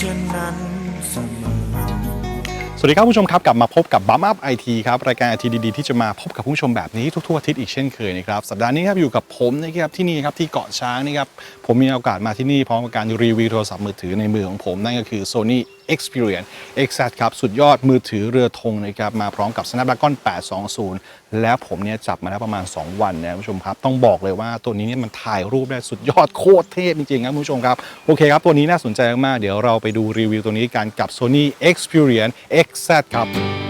เช่นนั้นเสมอ สวัสดีครับผู้ชมครับ กลับมาพบกับบัมอัพไอทีครับ รายการไอทีดีๆ ที่จะมาพบกับผู้ชมแบบนี้ทุกๆอาทิตย์อีกเช่นเคยนะครับ สัปดาห์นี้ครับ อยู่กับผมนะครับที่นี่ครับ ที่เกาะช้างนะครับ ผมมีโอกาสมาที่นี่พร้อมกับการรีวิวโทรศัพท์มือถือในมือของผม นั่นก็คือ Sony Experience X Z ครับ สุดยอดมือถือเรือธงนะครับ มาพร้อมกับ Snapdragon 820 แล้วผมเนี่ยจับมาแล้วประมาณ 2 วันนะคุณผู้ชมครับ ต้องบอกเลยว่าตัวนี้เนี่ยมันถ่ายรูปได้สุดยอดโคตรเทพจริงๆครับผู้ชมครับโอเคครับตัวนี้น่าสนใจมากๆเดี๋ยวเราไปดูรีวิวตัวนี้กันกับ Sony Experience XZ ครับ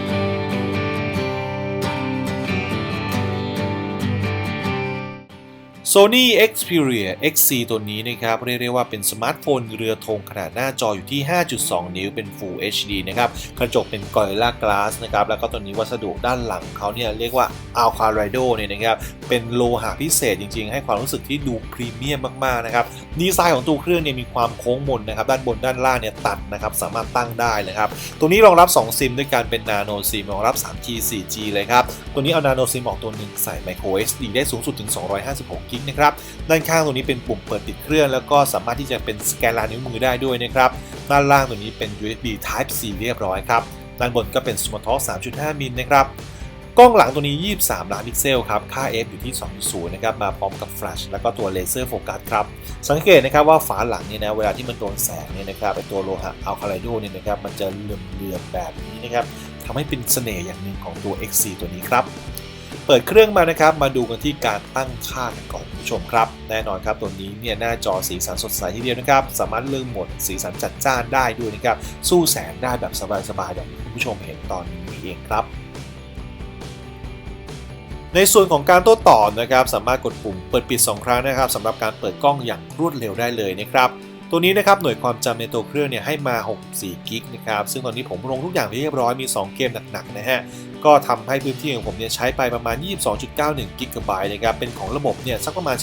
Sony Xperia XC ตัวนี้นะครับเรียกได้ว่าเป็นสมาร์ทโฟนเรือธงขนาดหน้าจออยู่ที่ 5.2 นิ้วเป็น Full HD นะครับกระจกเป็น Gorilla Glass นะครับแล้วก็ตัวนี้วัสดุด้านหลังเขาเนี่ยเรียกว่า Alcaro Rido เนี่ยนะครับเป็นโลหะพิเศษจริงๆ ให้ความรู้สึกที่ดูพรีเมียมมากๆนะครับดีไซน์ของตัวเครื่องเนี่ยมีความโค้งมนนะครับด้านบนด้านล่างเนี่ยตัดนะครับสามารถตั้งได้นะครับตัวนี้รองรับ 2 ซิมด้วยการเป็น Nano SIM รองรับ 3G 4G เลยครับ ตัวนี้เอา Nano SIM ออกตัวหนึ่งใส่ Micro SD ได้สูงสุดถึง 256 กิกนะครับ ด้านข้างตรงนี้เป็นปุ่มเปิดติดเครื่อง แล้วก็สามารถที่จะเป็นสแกนลายนิ้วมือได้ด้วยนะครับ ด้านล่างตรงนี้เป็น USB Type C เรียบร้อยครับ ด้านบนก็เป็น Smart Talk 3.5 มิลนะครับ กล้องหลังตัวนี้ 23 ล้านพิกเซลครับ ค่า f อยู่ที่ 2.0 นะครับ มาพร้อมกับแฟลชแล้วก็ตัวเลเซอร์โฟกัสครับ สังเกตนะครับว่าฝาหลังเนี่ยนะ เวลาที่มันโดนแสงเนี่ยนะครับไอตัวโลหะอัลคาไลโดเนี่ยนะครับ มันจะเหลื่อมๆแบบนี้นะครับ ทำให้เป็นเสน่ห์อย่างหนึ่งของตัว XC ตัวนี้ครับ เปิดเครื่องมานะครับ มาดูกันที่การตั้งค่ากันก่อนคุณผู้ชมครับ แน่นอนครับตัวนี้เนี่ยหน้าจอสีสันสดใสทีเดียวนะครับ สามารถเลือกโหมดสีสันจัดจ้านได้ด้วยนะครับ สู้แสงได้แบบสบายๆอย่างที่คุณผู้ชมเห็นตอนนี้เองครับในส่วนของการโต้ตอบนะครับ สามารถกดปุ่มเปิดปิด 2 ครั้งนะครับสำหรับการเปิดกล้องอย่างรวดเร็วได้เลยนะครับ ตัวนี้นะครับหน่วยความจำในตัวเครื่องเนี่ยให้มา 64 กิกนะครับ ซึ่งตอนนี้ผมลงทุกอย่างเรียบร้อยมี 2 เกมหนักๆนะฮะ ก็ทำให้พื้นที่ของผมเนี่ยใช้ไปประมาณ 22.91 กิกะไบต์นะครับ เป็นของระบบเนี่ยสักประมาณ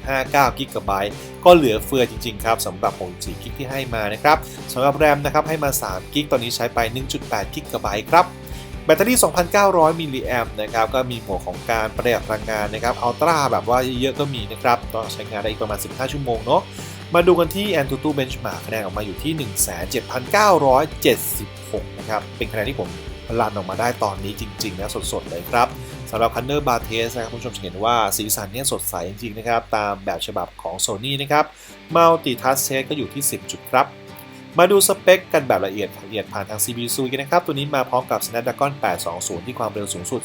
13.59 กิกะไบต์ก็เหลือเฟือจริงๆครับสำหรับ 64 กิกที่ให้มานะครับสำหรับแรมนะครับให้มา 3 กิก ตอนนี้ใช้ไป 1.8 กิกะไบต์ครับแบตเตอรี่ 2,900 มิลลิแอมป์นะครับ ก็มีโหมดของการประหยัดพลังงานนะครับอัลตร้าแบบว่าเยอะๆก็มีนะครับ ต้องใช้งานได้อีกประมาณ 15 ชั่วโมงเนาะ มาดูกันที่ AnTuTu Benchmark คะแนนออกมาอยู่ที่ 17,976 นะครับ เป็นคะแนนที่ผมรันออกมาได้ตอนนี้จริงๆนะสดๆ เลยครับสำหรับ Hunter Bar Test นะครับคุณผู้ชมจะเห็นว่าสีสันเนี่ยสดใสจริงๆนะครับ ตามแบบฉบับของ Sony นะครับ Multi Touch Test ก็อยู่ที่ 10 จุดครับ มาดูสเปคกันแบบละเอียดละเอียดผ่านทาง CPU กันนะครับ ตัวนี้มาพร้อมกับ Snapdragon 820 ที่ความเร็วสูงสุด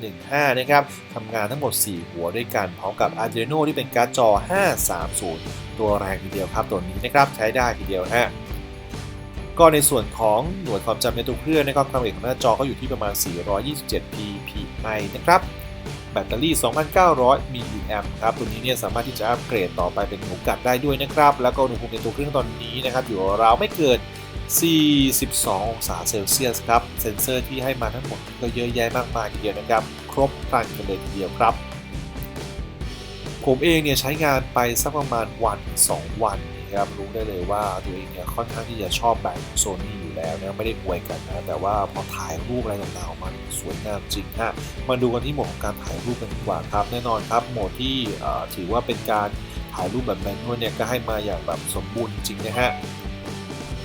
2.15 นะครับ ทำงานทั้งหมด 4 หัวด้วยกัน พร้อมกับ Adreno ที่เป็นการ์ดจอ 530 ตัวแรงทีเดียวครับ ตัวนี้นะครับ ใช้ได้ทีเดียวฮะก็ในส่วนของหน่วยความจำในตัวเครื่องนะครับความละเอียดของหน้าจอก็อยู่ที่ประมาณ 427 ppi นะครับ แบตเตอรี่ 2,900 มิลลิแอมป์ครับ ตัวนี้เนี่ยสามารถที่จะอัปเกรดต่อไปเป็นหูกัดได้ด้วยนะครับ แล้วก็อุณหภูมิในตัวเครื่องตอนนี้นะครับ อยู่ราวไม่เกิน 42 องศาเซลเซียสครับ เซ็นเซอร์ที่ให้มาทั้งหมดก็เยอะแยะมากมายทีเดียวนะครับ ครบครันกันเลยทีเดียวครับ ผมเองเนี่ยใช้งานไปสักประมาณวัน 2 วัน นะครับรู้ได้เลยว่าตัวเองเนี่ยค่อนข้างที่จะชอบแบรนด์โซนี่อยู่แล้วนะไม่ได้ป่วยกันนะแต่ว่าพอถ่ายรูปอะไรต่างๆมันสวยงามจริงฮะมาดูกันที่โหมดของการถ่ายรูปกันดีกว่าครับ แน่นอนครับโหมดที่ถือว่าเป็นการถ่ายรูปแบบแมนนวลเนี่ยก็ให้มาอย่างแบบสมบูรณ์จริงนะฮะ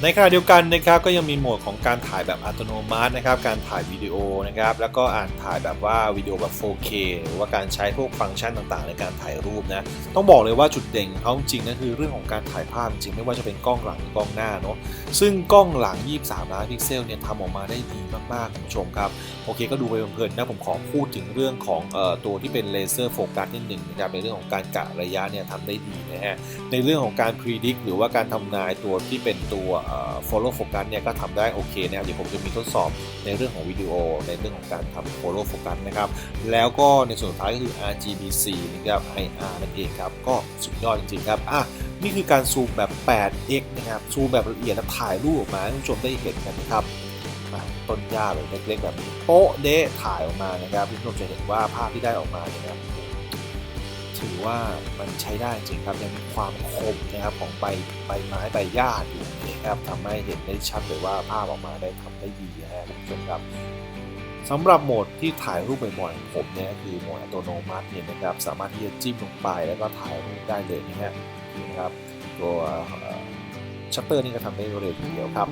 ในขณะเดียวกันนะครับก็ยังมีโหมดของการถ่ายแบบอัตโนมัตินะครับการถ่ายวิดีโอนะครับแล้วก็อ่านถ่ายแบบว่าวิดีโอแบบ 4K หรือว่าการใช้พวกฟังก์ชันต่างๆ ในการถ่ายรูปนะต้องบอกเลยว่าจุดเด่นของเขาจริงๆนคือเรื่องของการถ่ายภาพจริงไม่ว่าจะเป็นกล้องหลังหรือกล้องหน้าเนาะซึ่งกล้องหลัง 23 ล้านพิกเซลเนี่ยทำออกมาได้ดีมากๆคุณผู้ชมครับโอเคก็ดูไปเพลินๆนะผมขอพูดถึงเรื่องของออตัวที่เป็นเลเซอร์โฟกัสนิดหนึ่งนะครับในเรื่องของการกะระยะเนี่ยทำได้ดีนะฮะในเรื่องของการ predict หรือว่าการทำนายตัวที่เป็นตัว follow focus เนี่ยก็ทำได้โอเคนะครับเดี๋ยวผมจะมีทดสอบในเรื่องของวิดีโอในเรื่องของการทำ follow focus นะครับแล้วก็ในส่วนสุดท้ายก็คือ RGB4 นะครับ IR นั่นเองครับก็สุดยอดจริงๆครับอะนี่คือการซูมแบบ 8x นะครับซูมแบบละเอียดแล้วถ่ายรูปออกมาให้ผู้ชมได้เห็นกันนะครับต้นหญ้าเลยเล็กๆแบบนี้โป๊ะเดะถ่ายออกมานะครับผู้ชมจะเห็นว่าภาพที่ได้ออกมาเนี่ยนะครับ ถือว่ามันใช้ได้จริงครับยังมีความคมนะครับของใบใบไม้ใบหญ้าอยู่นะครับทำให้เห็นได้ชัดเลยว่าภาพออกมาได้ทำได้ดีนะคุณผู้ชมครับสำหรับโหมดที่ถ่ายรูปบ่อยๆของผมเนี่ยคือโหมดอัตโนมัติเนี่ยนะครับสามารถที่จะจิ้มลงไปแล้วก็ถ่ายรูปได้เลยนะฮะนี่นะครับตัวชัตเตอร์นี่ก็ทำได้เร็วทีเดียวครับ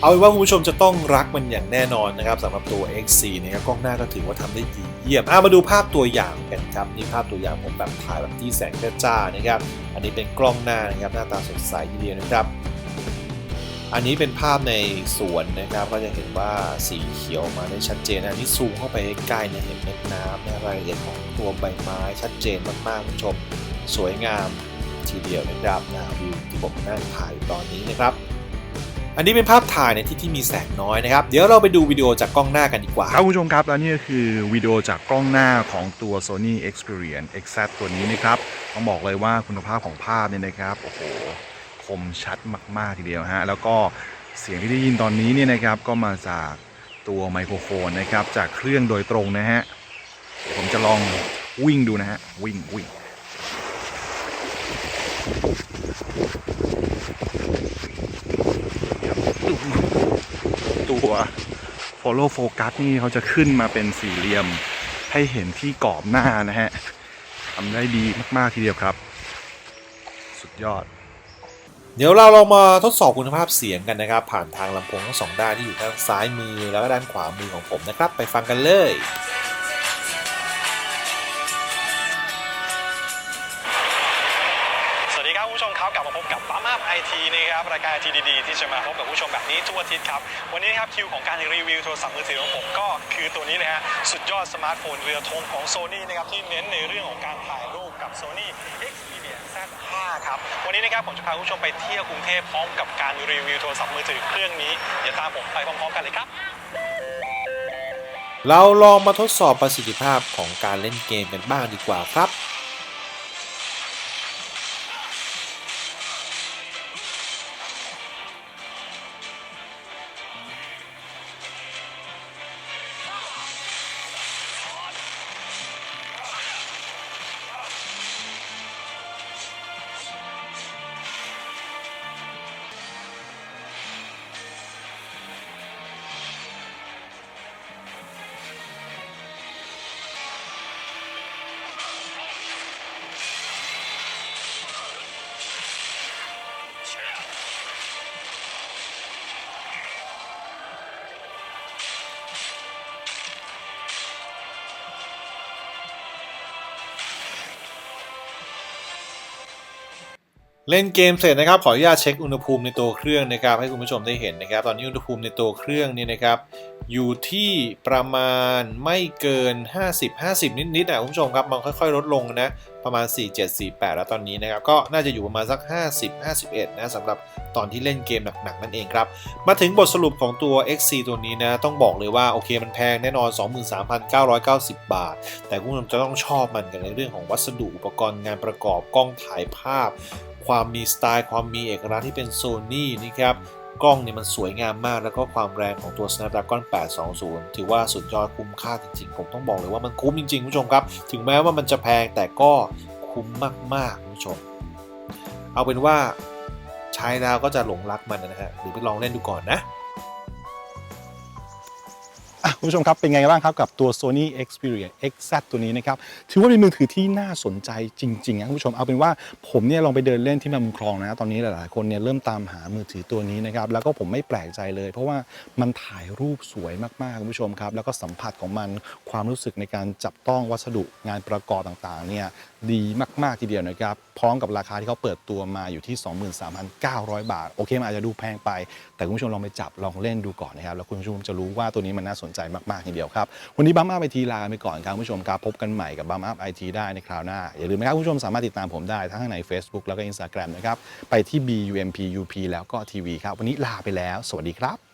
เอาเป็นว่าคุณผู้ชมจะต้องรักมันอย่างแน่นอนนะครับสำหรับตัว X4 นะครับกล้องหน้าก็ถือว่าทำได้ดีเยี่ยมอะมาดูภาพตัวอย่างกันครับนี่ภาพตัวอย่างผมแบบถ่ายแบบที่แสงจ้าๆนะครับอันนี้เป็นกล้องหน้านะครับหน้าตาสดใสทีเดียวนะครับ อันนี้เป็นภาพในสวนนะครับก็จะเห็นว่าสีเขียวมาได้ชัดเจนอันนี้ซูมเข้าไปใกล้เนี่ยเห็นเม็ดน้ำนรายละเอียดของตัวใบไม้ชัดเจนมากๆคุณผู้ชมสวยงามทีเดียวนะครับนะวิวที่ผมนั่งถ่ายตอนนี้นะครับ อันนี้เป็นภาพถ่ายในที่ที่มีแสงน้อยนะครับ เดี๋ยวเราไปดูวิดีโอจากกล้องหน้ากันดีกว่า ครับคุณผู้ชมครับ และนี่ก็คือวิดีโอจากกล้องหน้าของตัว Sony Xperia XZ ตัวนี้นะครับ ต้องบอกเลยว่าคุณภาพของภาพเนี่ยนะครับ โอ้โห คมชัดมาก ๆ ทีเดียวฮะ แล้วก็เสียงที่ได้ยินตอนนี้เนี่ยนะครับ ก็มาจากตัวไมโครโฟนนะครับ จากเครื่องโดยตรงนะฮะ ผมจะลองวิ่งดูนะฮะ วิ่งวิ่ง ตัว follow focus นี่เขาจะขึ้นมาเป็นสี่เหลี่ยม ให้เห็นที่กรอบหน้านะฮะทำได้ดีมากๆทีเดียวครับ สุดยอด เดี๋ยวเราลองมาทดสอบคุณภาพเสียงกันนะครับ ผ่านทางลำโพงทั้งสองด้านที่อยู่ด้านซ้ายมือแล้วก็ด้านขวามือของผมนะครับ ไปฟังกันเลย กลับมาพบกับปั๊มอัพไอทีนะครับรายการไอทีดีๆที่จะมาพบกับผู้ชมแบบนี้ทุกอาทิตย์ครับ วันนี้นะครับคิวของการรีวิวโทรศัพท์มือถือของผมก็คือตัวนี้นะฮะสุดยอดสมาร์ทโฟนเรือธงของ Sony นะครับที่เน้นในเรื่องของการถ่ายรูปกับ Sony Xperia Z5 ครับวันนี้นะครับผมจะพาผู้ชมไปเที่ยวกรุงเทพพร้อมกับการรีวิวโทรศัพท์มือถือเครื่องนี้เดี๋ยวตามผมไปพร้อมๆกันเลยครับเราลองมาทดสอบประสิทธิภาพของการเล่นเกมกันบ้างดีกว่าครับ เล่นเกมเสร็จนะครับขออนุญาตเช็คอุณหภูมิในตัวเครื่องนะครับให้คุณผู้ชมได้เห็นนะครับ ตอนนี้อุณหภูมิในตัวเครื่องนี่นะครับอยู่ที่ประมาณไม่เกิน 50 50 นิดๆอะคุณผู้ชมครับมันค่อยๆ ลดลงนะประมาณ 47 48 แล้วตอนนี้นะครับก็น่าจะอยู่ประมาณสัก 50 51 นะสำหรับตอนที่เล่นเกมหนักๆนั่นเองครับ มาถึงบทสรุปของตัว XC ตัวนี้นะต้องบอกเลยว่าโอเคมันแพงแน่นอน 23,990 บาท แต่คุณผู้ชมจะต้องชอบมันกันในเรื่องของวัสดุอุปกรณ์งานประกอบกล้องถ่ายภาพ ความมีสไตล์ความมีเอกลักษณ์ที่เป็นโซนี่นี่ครับกล้องเนี่ยมันสวยงามมากแล้วก็ความแรงของตัว Snapdragon 820 ถือว่าสุดยอดคุ้มค่าจริงๆ ผมต้องบอกเลยว่ามันคุ้มจริงๆคุณผู้ชมครับ ถึงแม้ว่ามันจะแพงแต่ก็คุ้มมากๆคุณผู้ชม เอาเป็นว่าใช้แล้วก็จะหลงรักมันนะฮะหรือไปลองเล่นดูก่อนนะ คุณผู้ชมครับเป็นไงบ้างครับกับตัว Sony Xperia XZ ตัวนี้นะครับถือว่าเป็นมือถือที่น่าสนใจจริงๆนะคุณผู้ชมเอาเป็นว่าผมเนี่ยลองไปเดินเล่นที่แม่มุมคลองนะตอนนี้หลายๆคนเนี่ยเริ่มตามหามือถือตัวนี้นะครับแล้วก็ผมไม่แปลกใจเลย เพราะว่ามันถ่ายรูปสวยมากๆคุณผู้ชมครับ แล้วก็สัมผัสของมันความรู้สึกในการจับต้องวัสดุงานประกอบต่างๆเนี่ยดีมากๆทีเดียวนะครับพร้อมกับราคาที่เขาเปิดตัวมาอยู่ที่ 23,900 บาท โอเคมันอาจจะดูแพงไป แต่คุณผู้ชมลองไปจับลองเล่นดูก่อนนะครับแล้วคุณผู้ชมจะรู้ว่าตัวนี้มันน่าสนใจมากๆทีเดียวครับ วันนี้บัมอัพไอทีลาไปก่อนครับผู้ชมครับ พบกันใหม่กับบัมอัพไอทีได้ในคราวหน้า อย่าลืมนะครับผู้ชมสามารถติดตามผมได้ทั้งใน Facebook แล้วก็ Instagram นะครับไปที่ BUMPUP แล้วก็ทีวีครับวันนี้ลาไปแล้ว สวัสดีครับ